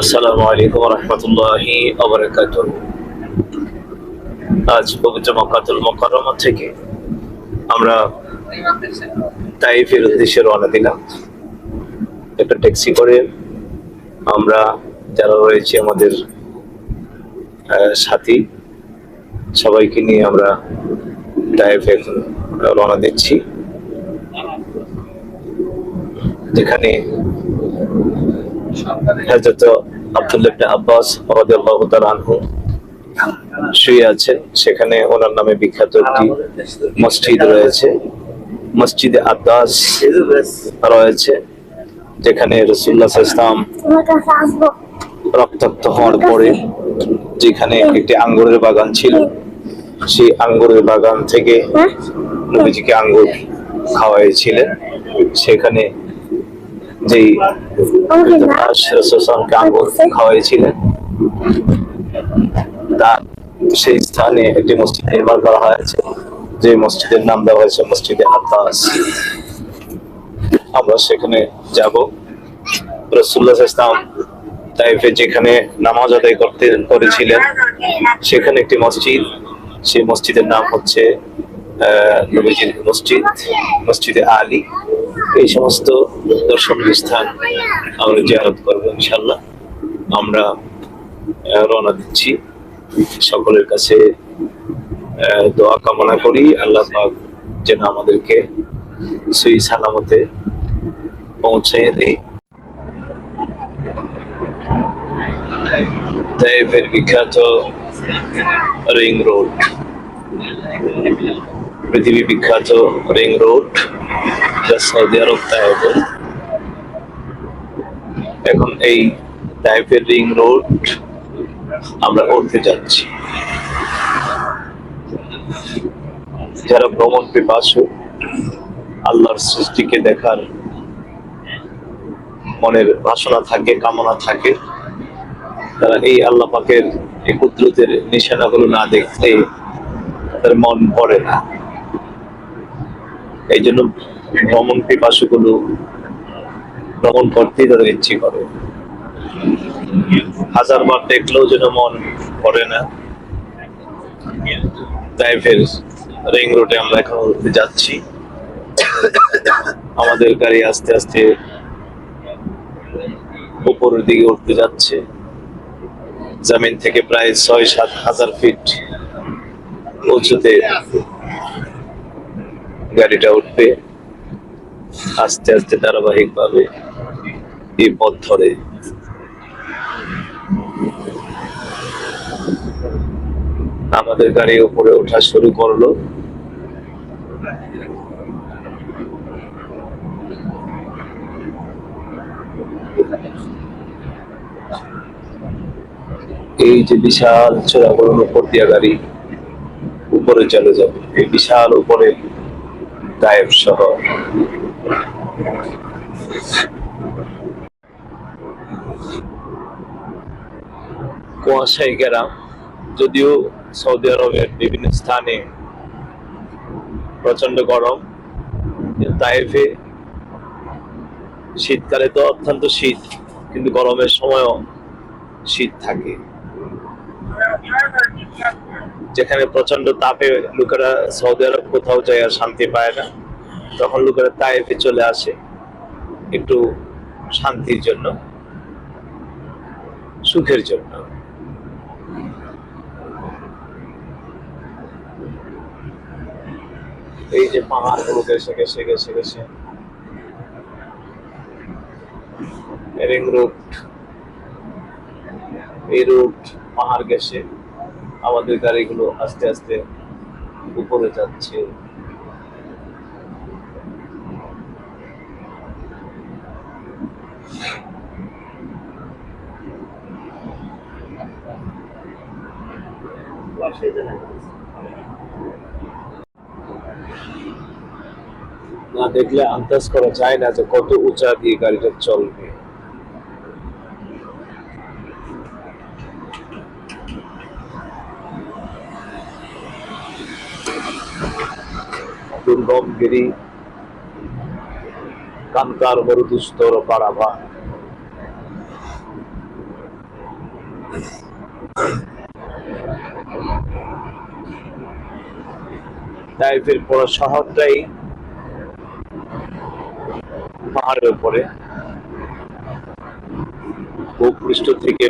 আসসালামু আলাইকুম রহমতুল্লাহি আজ পবিত্র মক্কাতুল মোকাররমা থেকে আমরা তাইফের উদ্দেশ্যে রওনা দিলাম। একটা ট্যাক্সি করে আমরা যারা রয়েছে আমাদের সাথী, সবাইকে নিয়ে আমরা তাইফে এখন রওনা দিচ্ছি। যেখানে হযরত আব্দুল্লাহ আব্বাস রাদিয়াল্লাহু তাআলা আনহু শুয়ে আছেন। সেখানে ওনার নামে বিখ্যাত একটি মসজিদ রয়েছে। মসজিদে আব্বাস রয়েছে, যেখানে রসুল্লাহ ইসলাম রক্তাক্ত হওয়ার পরে যেখানে একটি আঙ্গুরের বাগান ছিল সেই আঙ্গুরের বাগান থেকে হ্যাঁ? নবীজিকে আঙ্গুর খাওয়াইছিলেন সেখানে যেই আঙ্গুর খাওয়াইছিলেন তার সেই স্থানে একটি মসজিদ নির্মাণ করা হয়েছে। যে মসজিদের নাম দেওয়া হয়েছে মসজিদে আব্বাস। আমরা সেখানে যাব। রসুল্লাহ ইসলাম তাইফে যেখানে নামাজ আদায় করতে, করেছিলেন, সেখানে একটি মসজিদ। সেই মসজিদের নাম হচ্ছে মসজিদ, মসজিদে আলী। এই সমস্ত দর্শনীয় স্থান আমরা জিয়ারত করব ইনশাল্লাহ আমরা রওনা দিচ্ছি। সকলের কাছে দোয়া কামনা করি। আল্লাহ পাক যেন আমাদেরকে সেই সালামতে পৌঁছে দেয়। তাইফের বিখ্যাত রিং রোড পৃথিবী বিখ্যাত রিং রোড যা সৌদি আরব তাইফে এখন এই তাইফের রিং রোড আমরা উঠতে যাচ্ছি। যারা ভ্রমণ পিপাসু, আল্লাহর সৃষ্টিকে দেখার মনের বাসনা থাকে, কামনা থাকে তারা এই আল্লাহ পাকের এই কুদরতের নিশানাগুলো না দেখতে তাদের মন পড়ে না। এই জন্য ভ্রমণ পিপাসুগুলো ভ্রমণ করতেই তাদের ইচ্ছে করে। হাজার বার দেখলেও যেন মন পড়ে না। তাই ফের রিং রোডে আমরা এখন যাচ্ছি। আমাদের গাড়ি আস্তে আস্তে উপরের দিকে উঠতে যাচ্ছে। জমিন থেকে প্রায় ছয়, সাত হাজার ফিট উঁচুতে গাড়িটা উঠবে। আস্তে আস্তে ধারাবাহিক ভাবে এই পথ ধরে। আমাদের গাড়ি উপরে ওঠা শুরু করল। এই যে বিশাল চোরাগুলোর উপর দিয়া গাড়ি উপরে চলে যাবে। এই বিশাল উপরে গায়েব শহর কুয়াশায় ঘেরা, যদিও সৌদি আরবের বিভিন্ন স্থানে প্রচণ্ড গরম তাইফে শীতকালে তো অত্যন্ত শীত, কিন্তু গরমের সময়ও শীত থাকে। যেখানে প্রচণ্ড তাপে লোকেরা সৌদি আরব কোথাও যায় আর শান্তি পায় না, তখন লোকেরা তাইফে চলে আসে একটু শান্তির জন্য, সুখের জন্য। এই যে পাহাড়গুলো গেছে গেছে গেছে গেছে রিং রুট এই রুট পাহাড় গেছে। আমাদের গাড়িগুলো আস্তে আস্তে উপরে যাচ্ছে। না দেখলে আন্দাজ করা যায় না যে কত উঁচা দিয়ে গাড়িটা চলবে। দুর্গম গিরি কান্তার মরুদুস্তর পাড়াভা তাইফের পুরো শহরটাই পাহাড়ের উপরে। ভূপৃষ্ঠ থেকে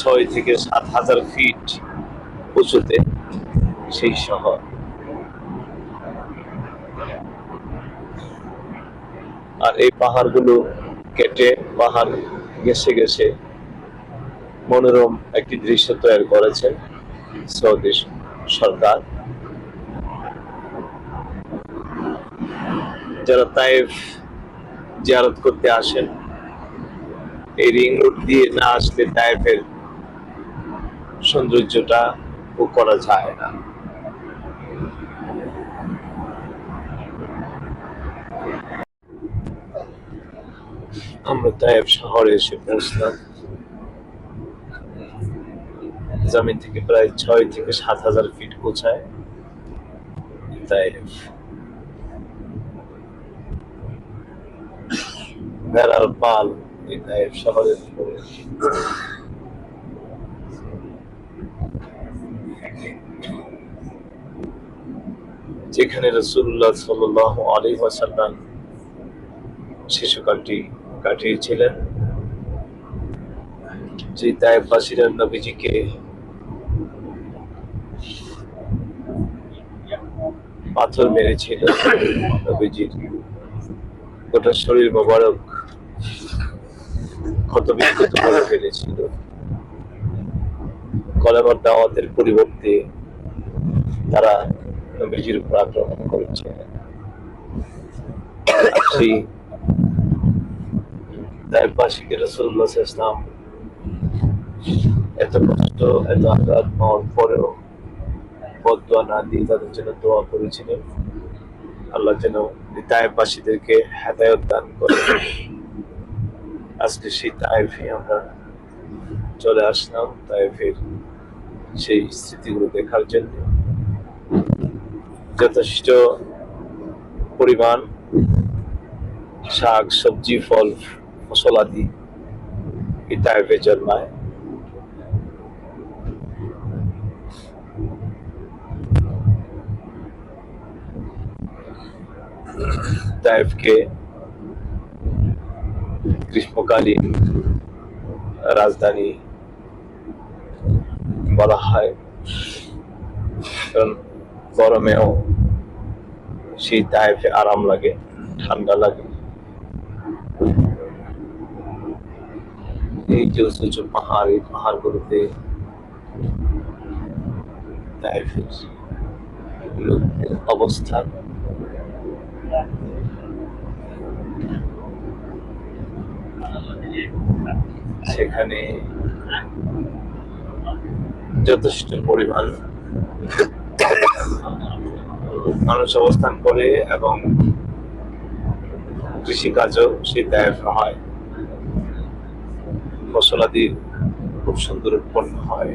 ছয় থেকে সাত হাজার ফিট উঁচুতে সেই শহর। আর এই পাহাড়গুলো কেটে পাহাড় গেছে গেছে মনোরম একটি দৃশ্য তৈরি করেছে সৌদি সরকার। যারা তাইফ জিয়ারত করতে আসেন, এই রিং রোড দিয়ে না আসলে তাইফের সৌন্দর্যটা করা যায় না। আমরা তাইফ শহরে এসে পৌঁছলাম। জমিন থেকে প্রায় ছয় থেকে সাত হাজার ফিট পৌঁছায় তাইফ ভেড়ার পাল এই তাইফ শহরের যেখানে রসুল্লাহ সাল্লাহ আলী ওয়াসাল্লাম শিশুকালটি কাটিয়েছিলেন। যে তাইফবাসীরা নবীজিকে পাথর মেরেছিল নবীজির। গোটা শরীর মোবারক ক্ষত বিক্ষত করে ফেলেছিল। কলেমার দাওয়াতের পরিবর্তে তারা নবীজির উপর আক্রমণ করেছে। আর ইসলাম এত কষ্ট, এত আঘাত পাওয়ার পরেও না দিয়ে তাদের জন্য দোয়া করেছিলেন। আল্লাহ যেন হেদায়ত দান করে। আজকে সেই তাইফে আমরা চলে আসলাম, তাইফের সেই স্মৃতিগুলো দেখার জন্য। যথেষ্ট পরিমাণ শাক, সবজি, ফল ফসলাদি এই তাইফে জন্মায় তাইফকে গ্রীষ্মকালীন রাজধানী বলা হয় কারণ গরমেও সেই তাইফে আরাম লাগে ঠান্ডা লাগে এই যে উঁচু উঁচু পাহাড়, এই পাহাড়গুলোতে লোকদের অবস্থান সেখানে যথেষ্ট পরিমাণ মানুষ অবস্থান করে এবং কৃষিকাজও সেই দায় হয়। ফসলাদি খুব সুন্দর উৎপন্ন হয়।